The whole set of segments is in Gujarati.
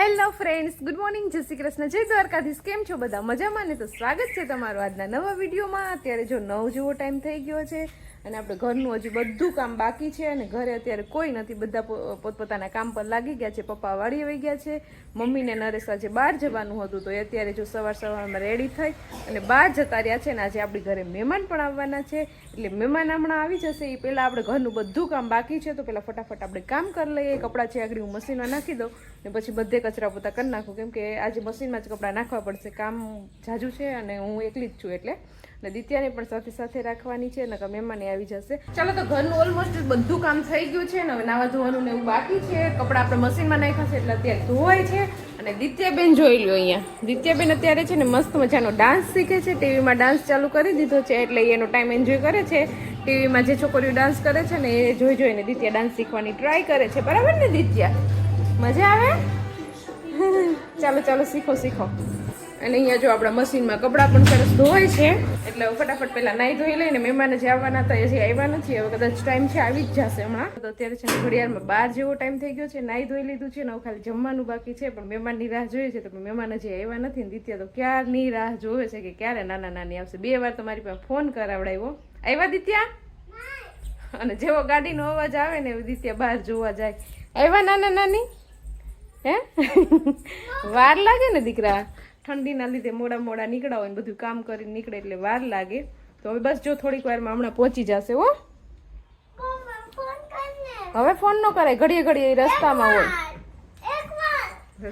હેલો ફ્રેન્ડ્સ ગુડ મોર્નિંગ જય શ્રી કૃષ્ણ. જય દ્વારકાધીશ. કેમ છો બધા? મજામાં ને? તો સ્વાગત છે તમારું આજના નવા વિડીયોમાં. અત્યારે જો નવ જેવો ટાઈમ થઈ ગયો છે અને આપણે ઘરનું હજુ બધું કામ બાકી છે અને ઘરે અત્યારે કોઈ નથી. બધા પોતપોતાના કામ પર લાગી ગયા છે. પપ્પા વાડીએ આવી ગયા છે. મમ્મીને નરેશ આજે બહાર જવાનું હતું. તો એ અત્યારે જો સવાર સવારમાં રેડી થઈ અને બહાર જતા રહ્યા છે ને આજે આપણી ઘરે મહેમાન પણ આવવાના છે. એટલે મહેમાન હમણાં આવી જશે. એ પહેલાં આપણે ઘરનું બધું કામ બાકી છે. તો પહેલાં ફટાફટ આપણે કામ કરી લઈએ. કપડાં છે આગળ હું મશીનમાં નાખી દઉં. ને પછી બધે કચરા પોતા કરી નાખું. કેમ કે આજે મશીનમાં જ કપડાં નાખવા પડશે. કામ જાજુ છે અને હું એકલી જ છું એટલે. અને દિત્યાને પણ સાથે સાથે રાખવાની છે, નકર મહેમાને આવી જશે. ચાલો તો ઘરનું ઓલમોસ્ટ બધું કામ થઈ ગયું છે ને હવે નાવા ધોવાનું ને એવું બાકી છે. કપડાં આપણે મશીનમાં નાખ્યા છે એટલે અત્યારે ધોવાય છે. અને દિત્યાબેન જોઈ લો અહીંયા. દિત્યાબેન અત્યારે છે ને મસ્ત મજાનો ડાન્સ શીખે છે. ટીવીમાં ડાન્સ ચાલુ કરી દીધો છે એટલે એનો ટાઈમ એન્જોય કરે છે. ટીવીમાં જે છોકરીઓ ડાન્સ કરે છે ને એ જોઈ જોઈને દિત્યા ડાન્સ શીખવાની ટ્રાય કરે છે. બરાબર ને દિત્યા? મજા આવે? ચાલો ચાલો શીખો શીખો. અને અહીંયા જો આપણા મશીનમાં કપડાં પણ સરસ ધોવાય છે. એટલે ફટાફટ પહેલાં નાહી ધોઈ લઈને મહેમાન જે આવવાના હતા એ હજી આવ્યા નથી. હવે કદાચ ટાઈમ છે આવી જ જશે હમણાં. તો અત્યારે છે ઘડિયાળમાં બાર જેવો ટાઈમ થઈ ગયો છે નાહી ધોઈ લીધું છે ને હવે ખાલી જમવાનું બાકી છે પણ મહેમાનની રાહ જોઈએ છે તો મહેમાન હજી આવ્યા નથી. ને દિત્યા તો ક્યારની રાહ જોવે છે કે ક્યારે નાના નાની આવશે? બે વાર તો મારી પાસે ફોન કરાવડાવ્યો આવ્યા દિત્યા? અને જેવો ગાડીનો અવાજ આવે ને એવી દિત્યા બહાર જોવા જાય. આવ્યા નાના નાની? હે? વાર લાગે ને દીકરા? ઠંડીના લીધે મોડા મોડા નીકળ્યા હોય ને બધું કામ કરીને નીકળે એટલે વાર લાગે. તો હવે બસ જો થોડીક વારમાં હમણાં પહોંચી જશે હો. હવે ફોન ન કરાય ઘડીએ ઘડીએ એ રસ્તામાં હોય.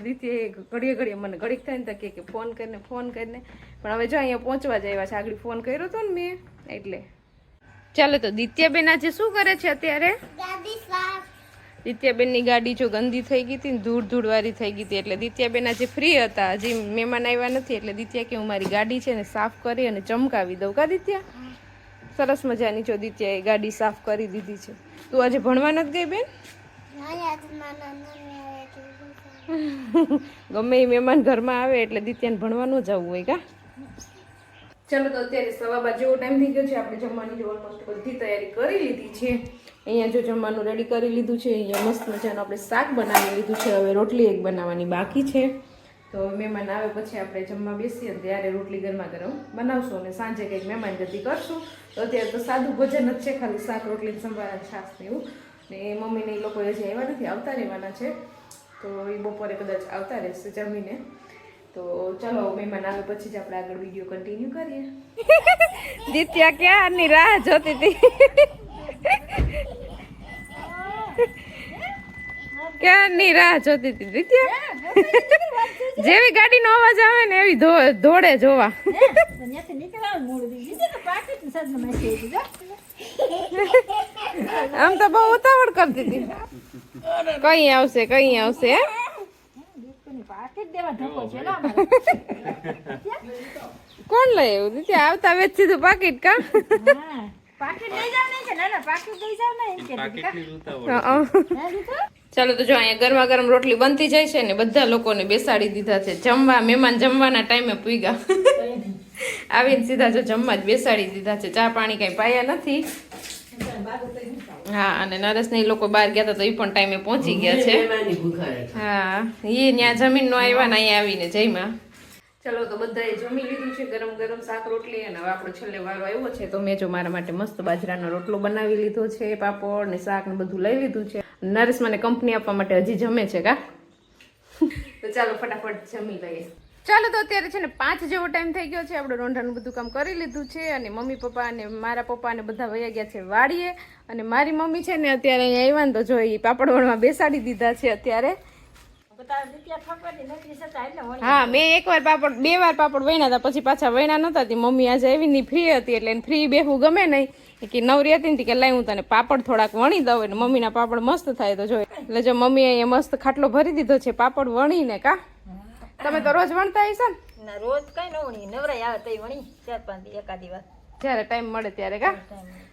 દીદી ઘડીએ ઘડીએ મને ઘડીક થાય ને તો કે કે ફોન કરીને ફોન કરીને. પણ હવે જો અહીંયા પહોંચવા જ આવ્યા છે આગળ ફોન કર્યો હતો ને મેં એટલે. ચાલો તો દિત્યાબેન આજે શું કરે છે અત્યારે? દિત્યાબેનની ગાડી જો ગંદી થઈ ગઈ હતી ને ધૂળ ધૂળવાળી થઈ ગઈ હતી એટલે દિત્યાબેન આજે ફ્રી હતા. હજી મહેમાન આવ્યા નથી એટલે દિત્યા કે હું મારી ગાડી છે ને સાફ કરી અને ચમકાવી દઉં. કા દિત્યા? સરસ મજાની જો દિત્યાએ ગાડી સાફ કરી દીધી છે. તું આજે ભણવા નથી ગઈ બેન? ગમે એ મહેમાન ઘરમાં આવે એટલે દિત્યાને ભણવાનું જવું હોય કા? ચલો તો અત્યારે સવા બાર જેવો ટાઈમ થઈ ગયો છે. આપણે જમવાની જો ઓલમોસ્ટ બધી તૈયારી કરી લીધી છે. અહીંયા જો જમવાનું રેડી કરી લીધું છે, અહીંયા મસ્ત મજાનું આપણે શાક બનાવી લીધું છે, હવે રોટલી એક બનાવવાની બાકી છે. તો મહેમાન આવે પછી આપણે જમવા બેસીએ ત્યારે રોટલી ગરમા ગરમ બનાવશું અને સાંજે કંઈક મહેમાન ગતિ કરશું. તો અત્યારે તો સાદું ભોજન જ છે, ખાલી શાક, રોટલી સંભાળા છાશ ને એવું. ને મમ્મીને એ લોકો હજી આવ્યા નથી, આવતા રહેવાના છે. તો એ બપોરે કદાચ આવતા રહેશે જમીને. તો ચલો મહેમાન આવે પછી જ આપણે આગળ વીડિયો કન્ટિન્યુ કરીએ. દિત્યા ક્યારની રાહ જોતી હતી? ક્યારની રાહ જોતી હતી દિત્યા જેવી ગાડીનો અવાજ આવે ને એવી ધો- દોડે જોવા. આમ તો બહુ ઉતાવળ કરતી હતી. કઈ આવશે કઈ આવશે કોણ લઈ એવું દીદી આવતા વેચ સીધું પાકીટ કા? ચાલો તો જો અહીંયા ગરમા ગરમ રોટલી બનતી જાય છે ને બધા લોકોને બેસાડી દીધા છે. જમવા મહેમાન જમવાના ટાઈમે પૂગ્યા. આવીને સીધા જો જમવા જ બેસાડી દીધા છે. ચા પાણી કાંઈ પાયા નથી. હા અને નરેશ ને લોકો બહાર ગયા હતા તો એ પણ ટાઈમે પહોંચી ગયા છે. હા એ ત્યાં જમીન નો આવ્યા ને અહીંયા આવીને જઈમાં ચલો તો બધાએ જમી લીધું છે ગરમ ગરમ શાક, રોટલી અને હવે આપણો છેલ્લે વારો આવ્યો છે તો મેં જો મારા માટે મસ્ત બાજરાનો રોટલો બનાવી લીધો છે, પાપડ ને શાક ને બધું લઈ લીધું છે. નરેશ મને કંપની આપવા માટે હજી જમે છે કા? તો ચાલો ફટાફટ જમી લઈએ. ચાલો તો અત્યારે છે ને પાંચ જેવો ટાઈમ થઈ ગયો છે. આપણે રોંઢાનું બધું કામ કરી લીધું છે અને મમ્મી પપ્પા અને મારા પપ્પા અને બધા વયા ગયા છે વાડીએ. અને મારી મમ્મી છે ને અત્યારે અહીંયા આવ્યા ને તો જો એ પાપડ વણમાં બેસાડી દીધા છે અત્યારે. હા મેં એકવાર પાપડ બે વાર પાપડ વણ્યા હતા પછી પાછા વણ્યા નતા. હતી મમ્મી આજે એવી ની ફ્રી હતી એટલે ફ્રી બેહું ગમે નહીં. કે નવરી હતી ને કે લાઈ હું તને પાપડ થોડાક વણી દઉં એટલે મમ્મીના પાપડ મસ્ત થાય તો જોઈ. એટલે જો મમ્મીએ અહીંયા મસ્ત ખાટલો ભરી દીધો છે પાપડ વણીને કા? તમે તો રોજ વણતા હશો ને? રોજ કઈ ન વણી. નવરાઈ આવે તો વણી. ચાર પાંચ એકાદી વાર. જ્યારે ટાઈમ મળે ત્યારે કા?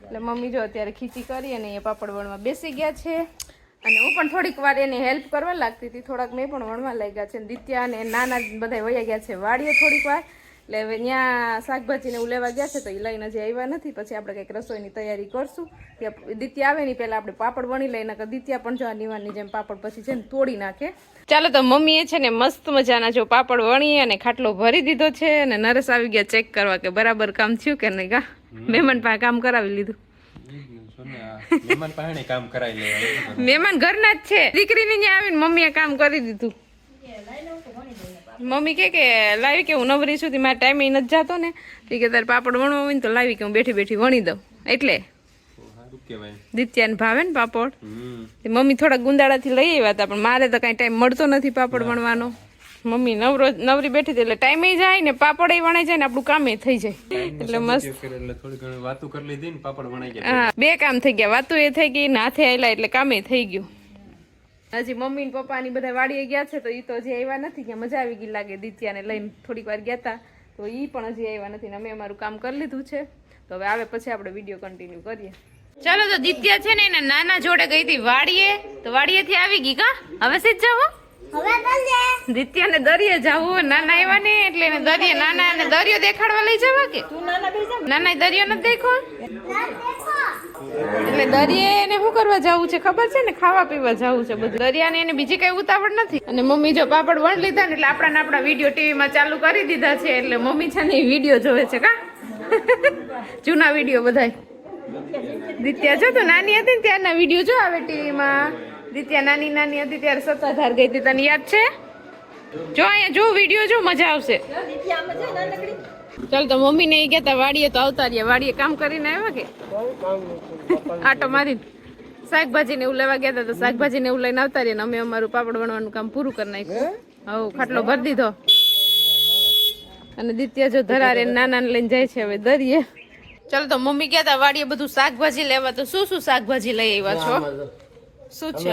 એટલે મમ્મી જો અત્યારે ખીચી કરી અને એ પાપડ વણવા બેસી ગયા છે. અને હું પણ થોડીક વાર એને હેલ્પ કરવા લાગતી હતી. થોડાક મેં પણ વણવા લાગ્યા છે. દિત્યા અને નાના બધા વયા ગયા છે વાડીએ થોડીક વાર. એટલે હવે ત્યાં શાકભાજીને એવું લેવા ગયા છે તો એ લઈને હજી આવ્યા નથી. પછી આપણે કંઈક રસોઈની તૈયારી કરશું. ત્યાં દિત્યા આવે ને પહેલાં આપણે પાપડ વણી લઈને કે દિત્યા પણ જો આ નિવાનની જેમ પાપડ પછી છે ને તોડી નાખે. ચાલો તો મમ્મીએ છે ને મસ્ત મજાના જો પાપડ વણી અને ખાટલો ભરી દીધો છે અને નરેશ આવી ગયા ચેક કરવા કે બરાબર કામ થયું કે નહીં કા? મહેમાન પાસે કામ કરાવી લીધું. મહેમાન ઘરના જ છે. દીકરીની ત્યાં આવીને મમ્મીએ કામ કરી દીધું. મમ્મી કે કે લાવી કે હું નવરી સુધી મારા ટાઈમે નથી જતો ને. તે કે તારે પાપડ વણવો હોય ને તો લાવી કે હું બેઠી બેઠી વણી દઉં. એટલે દિત્યાને ભાવે ને પાપડ. મમ્મી થોડા ગુંદાળાથી લઈ આવ્યા હતા પણ મારે તો કાંઈ ટાઈમ મળતો નથી પાપડ વણવાનો. મમ્મી નવરો નવરી બેઠી હતી એટલે ટાઈમે જાય ને પાપડ વણાઈ જાય ને આપણું કામે થઈ જાય. એટલે મસ્ત. એટલે થોડી ઘણી વાતું કરી લીધી ને પાપડ વણાઈ ગયા. હા બે કામ થઈ ગયા. વાતું એ થઈ ગઈ ને હાથે આવેલા એટલે કામે થઈ ગયું. હજી મમ્મી ને પપ્પા ની બધા વાડીએ ગયા છે તો એ તો હજી આવ્યા નથી કે મજા આવી ગઈ લાગે દિત્યાને લઈને થોડીક વાર ગયા હતા તો એ પણ હજી આવ્યા નથી ને અમે અમારું કામ કરી લીધું છે. તો હવે આવે પછી આપણે વીડિયો કન્ટિન્યુ કરીએ. ચાલો તો દિત્યા છે ને એના નાના જોડે ગઈ હતી વાડીએ. તો વાડીએથી આવી ગઈ કા? હવે સીધ જાવ દિત્યાને દરિયે જાવું નાના આવ્યા ને એટલે એને દરિયે નાના ને દરિયો દેખાડવા લઈ જવા કે? નાના બેસી દરિયો નથી દેખો. એટલે દરિયે એને શું કરવા જવું છે ખબર છે ને? ખાવા પીવા જવું છે બધું. દરિયાને એને બીજી કઈ ઉતાવળ નથી. અને મમ્મી જો પાપડ વણ લીધા ને એટલે આપણા આપણા વીડિયો ટીવીમાં ચાલુ કરી દીધા છે એટલે મમ્મી છે ને વીડિયો જોવે છે કા? જૂના વીડિયો બધાય. દિત્યા જો તો નાની હતી ને ત્યારના વીડિયો જો આવે ટીવીમાં. દિત્યા નાની નાની હતી ત્યારે સત્તાધાર ગઈ હતી, તને યાદ છે? જો અહીંયા જો વીડિયો જો, મજા આવશે. ચાલ તો મમ્મી ને એ કહેતા વાડીએ તો આવતા રહ્યા. વાડીએ કામ કરીને આવ્યા કે? આટો મારી શાકભાજી ને એવું લેવા ગયા હતા તો શાકભાજી ને એવું લઈને આવતા રહ્યા અમે અમારું પાપડ વણવાનું કામ પૂરું કરી નાખ્યું. હવ, ખાટલો ભરી દીધો. અને દિત્યા જો ધરારે નાના લઈને જાય છે હવે દરિયે. ચાલો તો મમ્મી ગયા હતા વાડીએ બધું શાકભાજી લેવા. તો શું શું શાકભાજી લઈ આવ્યા છો? શું છે?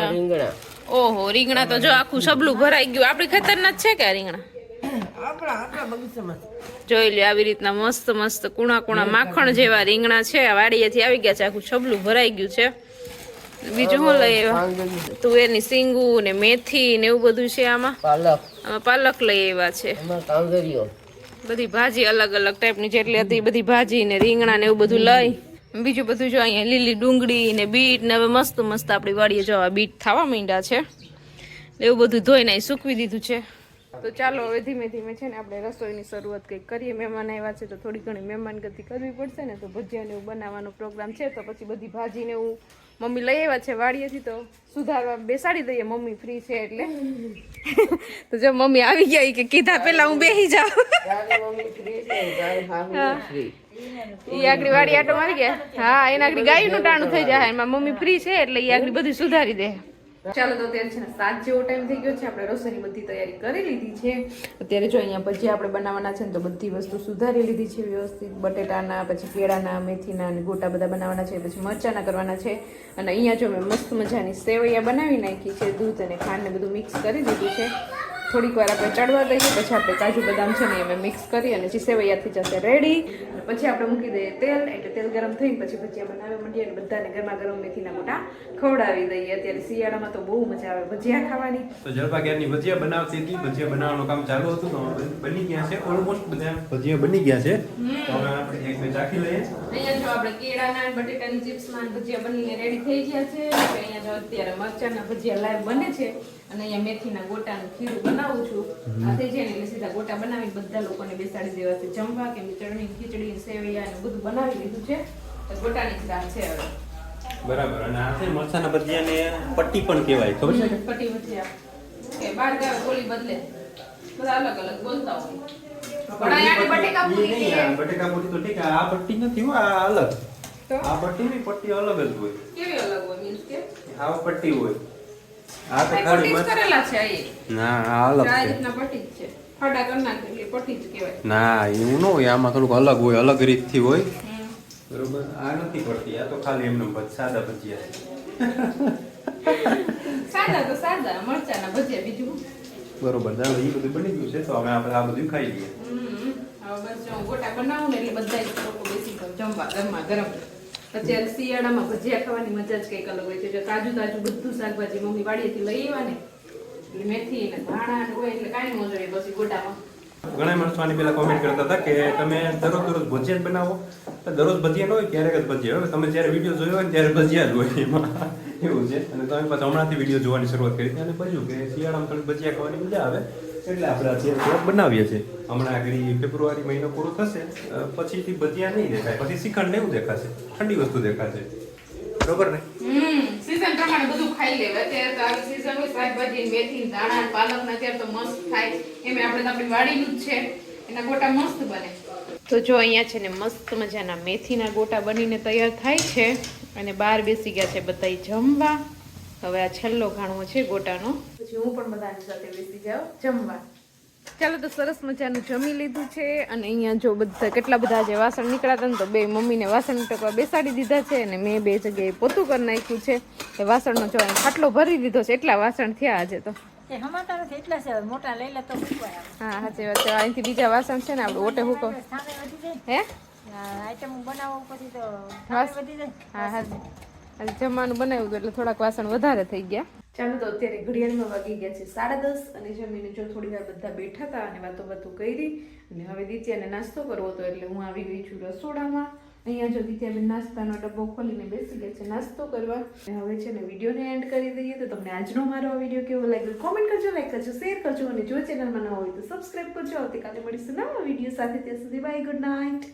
ઓહો રીંગણા તો જો આખું સબલું ભરાઈ ગયું. આપણી ખતરના જ છે કે આ રીંગણા? જોઈ લ્યો આવી રીતના મસ્ત મસ્ત કુણા કુણા માખણ જેવા રીંગણા છે. વાડીએથી આવી ગયા છે. આખું છબલું ભરાઈ ગયું છે. બીજું શું લઈ આવ્યા? તુવેરની સિંગુ ને મેથી ને એવું બધું છે આમાં? પાલક. આમાં પાલક લઈ આવ્યા છે. બધી ભાજી અલગ અલગ ટાઈપની જેટલી હતી બધી ભાજી ને રીંગણા ને એવું બધું લઈ. બીજું બધું જો અહીંયા લીલી ડુંગળી ને બીટ ને હવે મસ્ત મસ્ત આપણી વાડીએ જો બીટ થવા માંડ્યા છે. એવું બધું ધોઈને સૂકવી દીધું છે. તો ચાલો હવે ધીમે ધીમે છે ને આપણે રસોઈની શરૂઆત કંઈક કરીએ. મહેમાન આવ્યા છે તો થોડી ઘણી મહેમાન ગતિ કરવી પડશે ને તો ભજીયાને એવું બનાવવાનો પ્રોગ્રામ છે તો પછી બધી ભાજીને એવું મમ્મી લઈ આવ્યા છે વાડીએથી તો સુધારવા. બેસાડી દઈએ મમ્મી ફ્રી છે એટલે. તો જો મમ્મી આવી ગયા કે કીધા પેલા હું બેસી જાઉં. ઈ આગળ વાડી આટો મારી ગયા. હા એના આગળ ગાયનું ટાણું થઈ જાય. એમાં મમ્મી ફ્રી છે એટલે ઈ આગળ બધું સુધારી દે. ચાલો તો અત્યારે છે ને સાત જેવો ટાઈમ થઈ ગયો છે. આપણે રસોઈની બધી તૈયારી કરી લીધી છે. અત્યારે જો અહીંયા ભજીયા આપણે બનાવવાના છે ને તો બધી વસ્તુ સુધારી લીધી છે વ્યવસ્થિત. બટેટાના, પછી કેળાના, મેથીના અને ગોટા બધા બનાવવાના છે, પછી મરચાના કરવાના છે. અને અહીંયા જો મેં મસ્ત મજાની સેવૈયા બનાવી નાખી છે, દૂધ અને ખાંડને બધું મિક્સ કરી દીધું છે. થોડીક વાર આપણે ચડવા દઈએ પછી આપણે કાજુ બદામ છે ને અમે મિક્સ કરી અને જે સેવૈયાથી જશે રેડી અને પછી આપણે મૂકી દઈએ તેલ એટલે તેલ ગરમ થઈને પછી ભજીયા બનાવવા માંડીએ અને બધાને ગરમા ગરમ મેથીના મોટા ખવડાવી દઈએ. અત્યારે શિયાળામાં તો બહુ મજા આવે ભજીયા ખાવાની. તો જલપા ગેરની ભજીયા બનાવતી હતી. ભજીયા બનાવવાનું કામ ચાલુ હતું તો બની ગયા છે ઓલમોસ્ટ બધા. ભજીયા બની ગયા છે. તો હવે આપણે એક બે ચાખી લઈએ. અહીંયા જો આપણે કેળાના અને બટેટાની ચિપ્સમાં ભજીયા બનીને રેડી થઈ ગયા છે. અહીંયા જો અત્યારે મરચાના ભજીયા લાઈવ બને છે. અને અહીંયા મેથીના ગોટાનું ખીરું બનાવું છું. આ થઈ જાય એટલે સીધા ગોટા બનાવી બધા લોકોને બેસાડી દેવા છે. જમવા કે ચટણી ખીચડી સેવૈયા ને બધું બનાવી લીધું છે. તો ગોટાની જ છે હવે. બરાબર. અને આ છે મરચાના ભજીયાને પટ્ટી પણ કહેવાય ખબર છે? પટ્ટી ભજીયા. કે બાર ગાવ બોલી બદલે. બધા અલગ અલગ બોલતા હોય. બટેકા પૂરી આ બટેકા પૂરી તો ઠીક આ પટ્ટી નથી આ અલગ. તો? આ પટ્ટીની પટ્ટી અલગ જ હોય. કેવી અલગ હોય મીન્સ કે? આ પટ્ટી હોય. આ તો ખાલી મત કરેલા છે આ ના આ અલગ આ છે. રીતના પટ્ટી જ છે. ફાડા કરી નાખે એટલે પટ્ટી જ કહેવાય. ના એવું ન હોય આમાં થોડુંક અલગ હોય અલગ રીતથી હોય. બરોબર. આ નથી પડતી આ તો ખાલી એમને ભજ- સાદા ભજીયા છે. સાદા તો સાદા મરચાના ભજીયા બીજું બરોબર ચાલો એ બધું બની ગયું છે તો હવે આપણે આ બધું ખાઈ લઈએ. હવે બસ જો ગોટા બનાવું ને એટલે બધા જ લોકો બેસી જમવા ગરમા ગરમ અત્યારે શિયાળામાં ભજીયા ખાવાની મજા જ કંઈક અલગ હોય છે. જો તાજું તાજું બધું શાકભાજી મમ્મી વાડીએથી લઈ આવ્યા એટલે મેથી ને ધાણા ને હોય એટલે કાંઈ ન જોઈએ પછી ગોટામાં ઘણા માણસો આની પહેલા કોમેન્ટ કરતા હતા કે તમે દરરોજ દરરોજ ભજીયા બનાવો. દરરોજ ભજીયા ન હોય, ક્યારેક જ ભજીયા હોય. તમે જ્યારે વીડિયો જોયો હોય ત્યારે ભજીયા જ હોય. એમાં એવું છે. અને તમે પાછા હમણાંથી વીડિયો જોવાની શરૂઆત કરી. અને કહ્યું કે શિયાળામાં થોડી ભજીયા ખાવાની મજા આવે. એટલે આપણે અત્યારે બનાવીએ છીએ, હમણાં આગળ ફેબ્રુઆરી મહિનો પૂરો થશે પછીથી બધિયા નહીં દેખાય. પછી શ્રીખંડ એવું દેખાશે. ઠંડી વસ્તુ દેખાશે. બરોબર ને? સીઝન પ્રમાણે બધું ખાઈ લેવે. અત્યારે તો આવી સીઝન હોય, શાકભાજી મેથી દાણા પાલક ને અત્યારે તો મસ્ત થાય. એમ આપણે આપણી વાડીનું જ છે. એના ગોટા મસ્ત બને. તો જો અહીંયા છે ને મસ્ત મજાના મેથીના ગોટા બનીને તૈયાર થાય છે. અને બહાર બેસી ગયા છે બધા જમવા. હવે આ છેલ્લો ઘાણો છે ગોટાનો. પછી હું પણ બધાની સાથે બેસી જાઉં જમવા. ચાલો તો સરસ મજાનું જમી લીધું છે અને અહીંયા જો બધા કેટલા બધા જે વાસણ નીકળ્યા હતા ને તો બે મમ્મીને વાસણ ટકવા બેસાડી દીધા છે અને મેં બે જગ્યાએ પોતું કરી નાખ્યું છે. એ વાસણનો જો ખાટલો ભરી દીધો છે. એટલા વાસણ થયા આજે તો. એ હમાતા નથી એટલા છે મોટા લઈ લે તો મૂકવાય આવે. હા સાચી વાત છે. અહીંથી બીજા વાસણ છે ને આપણે ઓટે હુકો. હે? આઈટમ બનાવો પછી તો હા. સ્થાને વધી જાય. હા હા જમવાનું બનાવ્યું હતું એટલે થોડાક વાસણ વધારે થઈ ગયા. ચાલો તો અત્યારે ઘડિયાળમાં વાગી ગયા છે સાડા દસ અને જમીને જો થોડી વાર બધા બેઠા હતા અને વાતો વાતો કરી, અને હવે દિત્યાને નાસ્તો કરવો હતો એટલે હું આવી ગઈ છું રસોડામાં. અહીંયા જો દિત્યાબેન નાસ્તાનો ડબ્બો ખોલીને બેસી ગયા છે નાસ્તો કરવા. અને હવે છે ને વિડીયોને એન્ડ કરી દઈએ તો તમને આજનો મારો વીડિયો કેવો લાગ્યો કોમેન્ટ કરજો લાઈક કરજો શેર કરજો અને જો ચેનલમાં ન હોય તો સબસ્ક્રાઈબ કરજો. આવતીકાલે મળીશું નવા વીડિયો સાથે ત્યાં સુધી બાય ગુડ નાઇટ